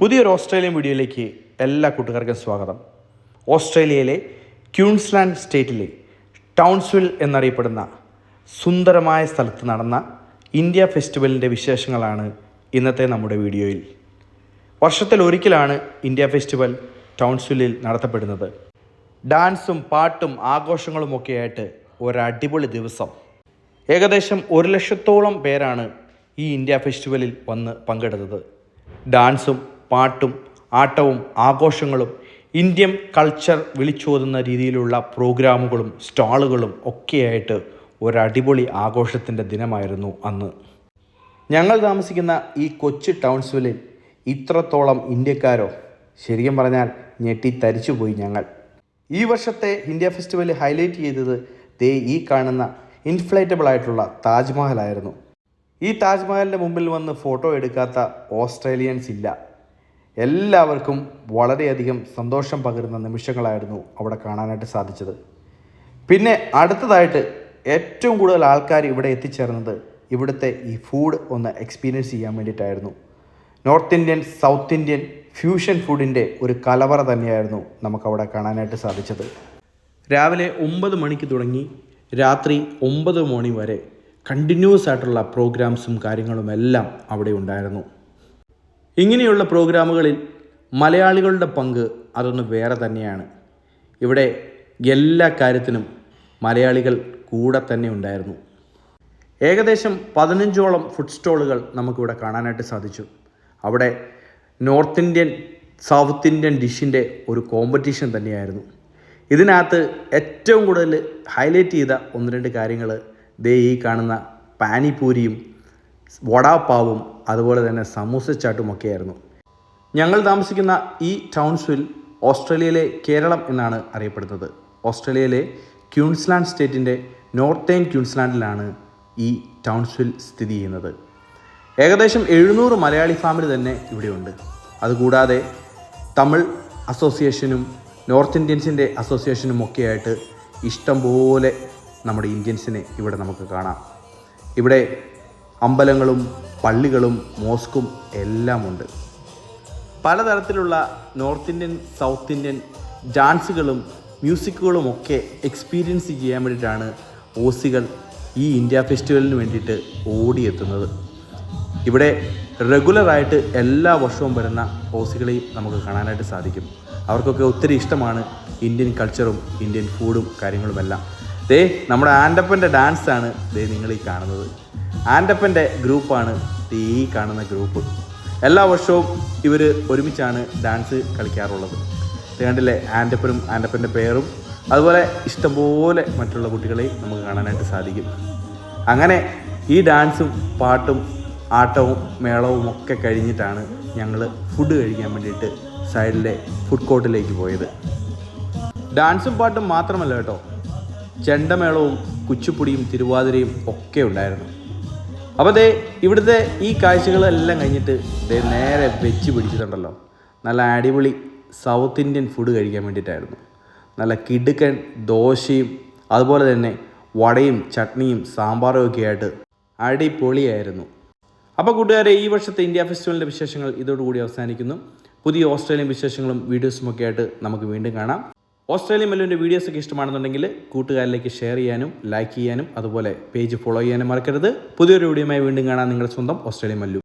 പുതിയൊരു ഓസ്ട്രേലിയൻ വീഡിയോയിലേക്ക് എല്ലാ കൂട്ടുകാർക്കും സ്വാഗതം. ഓസ്ട്രേലിയയിലെ ക്യൂൺസ്ലാൻഡ് സ്റ്റേറ്റിലെ ടൗൺസ്വിൽ എന്നറിയപ്പെടുന്ന സുന്ദരമായ സ്ഥലത്ത് നടന്ന ഇന്ത്യ ഫെസ്റ്റിവലിന്റെ വിശേഷങ്ങളാണ് ഇന്നത്തെ നമ്മുടെ വീഡിയോയിൽ. വർഷത്തിൽ ഒരിക്കലാണ് ഇന്ത്യ ഫെസ്റ്റിവൽ ടൗൺസ്വില്ലിൽ നടത്തപ്പെടുന്നത്. ഡാൻസും പാട്ടും ആഘോഷങ്ങളും ഒക്കെയായിട്ട് ഒരടിപൊളി ദിവസം. ഏകദേശം ഒരു ലക്ഷത്തോളം പേരാണ് ഈ ഇന്ത്യ ഫെസ്റ്റിവലിൽ വന്ന് പങ്കെടുത്തത്. ഡാൻസും പാട്ടും ആട്ടവും ആഘോഷങ്ങളും ഇന്ത്യൻ കൾച്ചർ വിളിച്ചോതുന്ന രീതിയിലുള്ള പ്രോഗ്രാമുകളും സ്റ്റാളുകളും ഒക്കെയായിട്ട് ഒരടിപൊളി ആഘോഷത്തിന്റെ ദിനമായിരുന്നു അന്ന്. ഞങ്ങൾ താമസിക്കുന്ന ഈ കൊച്ചു ടൗൺസിലിൽ ഇത്രത്തോളം ഇന്ത്യക്കാരോ ശരിക്കും പറഞ്ഞാൽ ഞെട്ടി തരിച്ചുപോയി ഞങ്ങൾ. ഈ വർഷത്തെ ഇന്ത്യ ഫെസ്റ്റിവൽ ഹൈലൈറ്റ് ചെയ്തത് ദേ ഈ കാണുന്ന ഇൻഫ്ലേറ്റബിൾ ആയിട്ടുള്ള താജ്മഹലായിരുന്നു. ഈ താജ്മഹലിന്റെ മുമ്പിൽ വന്ന് ഫോട്ടോ എടുക്കാത്ത ഓസ്ട്രേലിയൻസ് ഇല്ല എല്ലാവർക്കും വളരെയധികം സന്തോഷം പകരുന്ന നിമിഷങ്ങളായിരുന്നു അവിടെ കാണാനായിട്ട് സാധിച്ചത്. പിന്നെ അടുത്തതായിട്ട് ഏറ്റവും കൂടുതൽ ആൾക്കാർ ഇവിടെ എത്തിച്ചേർന്നത് ഇവിടുത്തെ ഈ ഫുഡ് ഒന്ന് എക്സ്പീരിയൻസ് ചെയ്യാൻ വേണ്ടിയിട്ടായിരുന്നു. North Indian south Indian fusion ഫുഡിന്റെ ഒരു കലവറ തന്നെയായിരുന്നു നമുക്കവിടെ കാണാനായിട്ട് സാധിച്ചത്. രാവിലെ ഒമ്പത് മണിക്ക് തുടങ്ങി രാത്രി ഒമ്പത് മണി വരെ കണ്ടിന്യൂസ് ആയിട്ടുള്ള പ്രോഗ്രാംസും കാര്യങ്ങളും എല്ലാം അവിടെ ഉണ്ടായിരുന്നു. ഇങ്ങനെയുള്ള പ്രോഗ്രാമുകളിൽ മലയാളികളുടെ പങ്ക് അതൊന്ന് വേറെ തന്നെയാണ്. ഇവിടെ എല്ലാ കാര്യത്തിനും മലയാളികൾ കൂടെ തന്നെ ഉണ്ടായിരുന്നു. ഏകദേശം പതിനഞ്ചോളം ഫുഡ് സ്റ്റോളുകൾ നമുക്കിവിടെ കാണാനായിട്ട് സാധിച്ചു. അവിടെ നോർത്ത് ഇന്ത്യൻ സൗത്ത് ഇന്ത്യൻ ഡിഷിന്റെ ഒരു കോമ്പറ്റീഷൻ തന്നെയായിരുന്നു. ഇതിനകത്ത് ഏറ്റവും കൂടുതൽ ഹൈലൈറ്റ് ചെയ്ത ഒന്ന് രണ്ട് കാര്യങ്ങൾ ദേ ഈ കാണുന്ന പാനിപൂരിയും വടാപ്പാവും അതുപോലെ തന്നെ സമൂസച്ചാട്ടും ഒക്കെയായിരുന്നു ഞങ്ങൾ താമസിക്കുന്ന ഈ ടൗൺസ്വിൽ ഓസ്ട്രേലിയയിലെ കേരളം എന്നാണ് അറിയപ്പെടുന്നത്. ഓസ്ട്രേലിയയിലെ ക്യൂൻസ്ലാൻഡ് സ്റ്റേറ്റിന്റെ നോർത്തേൺ ക്യൂൻസ്ലാൻഡിലാണ് ഈ ടൗൺസ്വിൽ സ്ഥിതി ചെയ്യുന്നത്. ഏകദേശം എഴുന്നൂറ് മലയാളി ഫാമിലി തന്നെ ഇവിടെയുണ്ട്. അതുകൂടാതെ തമിഴ് അസോസിയേഷനും നോർത്ത് ഇന്ത്യൻസിന്റെ അസോസിയേഷനും ഒക്കെയായിട്ട് ഇഷ്ടംപോലെ നമ്മുടെ ഇന്ത്യൻസിനെ ഇവിടെ നമുക്ക് കാണാം. ഇവിടെ അമ്പലങ്ങളും പള്ളികളും മോസ്കും എല്ലാമുണ്ട്. പലതരത്തിലുള്ള നോർത്ത് ഇന്ത്യൻ സൗത്ത് ഇന്ത്യൻ ഡാൻസുകളും മ്യൂസിക്കുകളും ഒക്കെ എക്സ്പീരിയൻസ് ചെയ്യാൻ വേണ്ടിയിട്ടാണ് ഓസികൾ ഈ ഇന്ത്യ ഫെസ്റ്റിവലിന് വേണ്ടിയിട്ട് ഓടിയെത്തുന്നത്. ഇവിടെ റെഗുലറായിട്ട് എല്ലാ വർഷവും വരുന്ന ഓസികളെയും നമുക്ക് കാണാനായിട്ട് സാധിക്കും. അവർക്കൊക്കെ ഒത്തിരി ഇഷ്ടമാണ് ഇന്ത്യൻ കൾച്ചറും ഇന്ത്യൻ ഫുഡും കാര്യങ്ങളുമെല്ലാം. ദേ നമ്മുടെ ആൻഡപ്പന്റെ ഡാൻസാണ് ദേ നിങ്ങൾ ഈ കാണുന്നത്. ആൻഡപ്പന്റെ ഗ്രൂപ്പാണ് ഈ കാണുന്ന ഗ്രൂപ്പ്. എല്ലാ വർഷവും ഇവർ ഒരുമിച്ചാണ് ഡാൻസ് കളിക്കാറുള്ളത്. തേണ്ടിലെ ആൻഡപ്പനും ആൻഡപ്പന്റെ പേരും അതുപോലെ ഇഷ്ടംപോലെ മറ്റുള്ള കുട്ടികളെയും നമുക്ക് കാണാനായിട്ട് സാധിക്കും. അങ്ങനെ ഈ ഡാൻസും പാട്ടും ആട്ടവും മേളവും ഒക്കെ കഴിഞ്ഞിട്ടാണ് ഞങ്ങൾ ഫുഡ് കഴിക്കാൻ വേണ്ടിയിട്ട് സൈഡിലെ ഫുഡ് കോർട്ടിലേക്ക് പോയത്. ഡാൻസും പാട്ടും മാത്രമല്ല കേട്ടോ. ചെണ്ടമേളവും കുച്ചിപ്പുടിയും തിരുവാതിരയും ഒക്കെ ഉണ്ടായിരുന്നു. അപ്പോൾ ദേ ഇവിടുത്തെ ഈ കാഴ്ചകളെല്ലാം കഴിഞ്ഞിട്ട് ദേ നേരെ വെച്ച് പിടിച്ചിട്ടുണ്ടല്ലോ. നല്ല അടിപൊളി സൗത്ത് ഇന്ത്യൻ ഫുഡ് കഴിക്കാൻ വേണ്ടിയിട്ടായിരുന്നു. നല്ല കിടുക്കൻ ദോശയും അതുപോലെ തന്നെ വടയും ചട്നിയും സാമ്പാറും ഒക്കെ ആയിട്ട് അടിപൊളിയായിരുന്നു. അപ്പോൾ കൂട്ടുകാരെ ഈ വർഷത്തെ ഇന്ത്യ ഫെസ്റ്റിവലിന്റെ വിശേഷങ്ങൾ ഇതോടുകൂടി അവസാനിക്കുന്നു. പുതിയ ഓസ്ട്രേലിയൻ വിശേഷങ്ങളും വീഡിയോസും ഒക്കെ ആയിട്ട് നമുക്ക് വീണ്ടും കാണാം. ഓസ്ട്രേലിയൻ മെല്ലുവിന്റെ വീഡിയോസൊക്കെ ഇഷ്ടമാണെന്നുണ്ടെങ്കിൽ കൂട്ടുകാരിലേക്ക് ഷെയർ ചെയ്യാനും ലൈക്ക് ചെയ്യാനും അതുപോലെ പേജ് ഫോളോ ചെയ്യാനും മറക്കരുത്. പുതിയൊരു വീഡിയോയുമായി വീണ്ടും കാണാൻ നിങ്ങളുടെ സ്വന്തം ഓസ്ട്രേലിയൻ മല്ലു.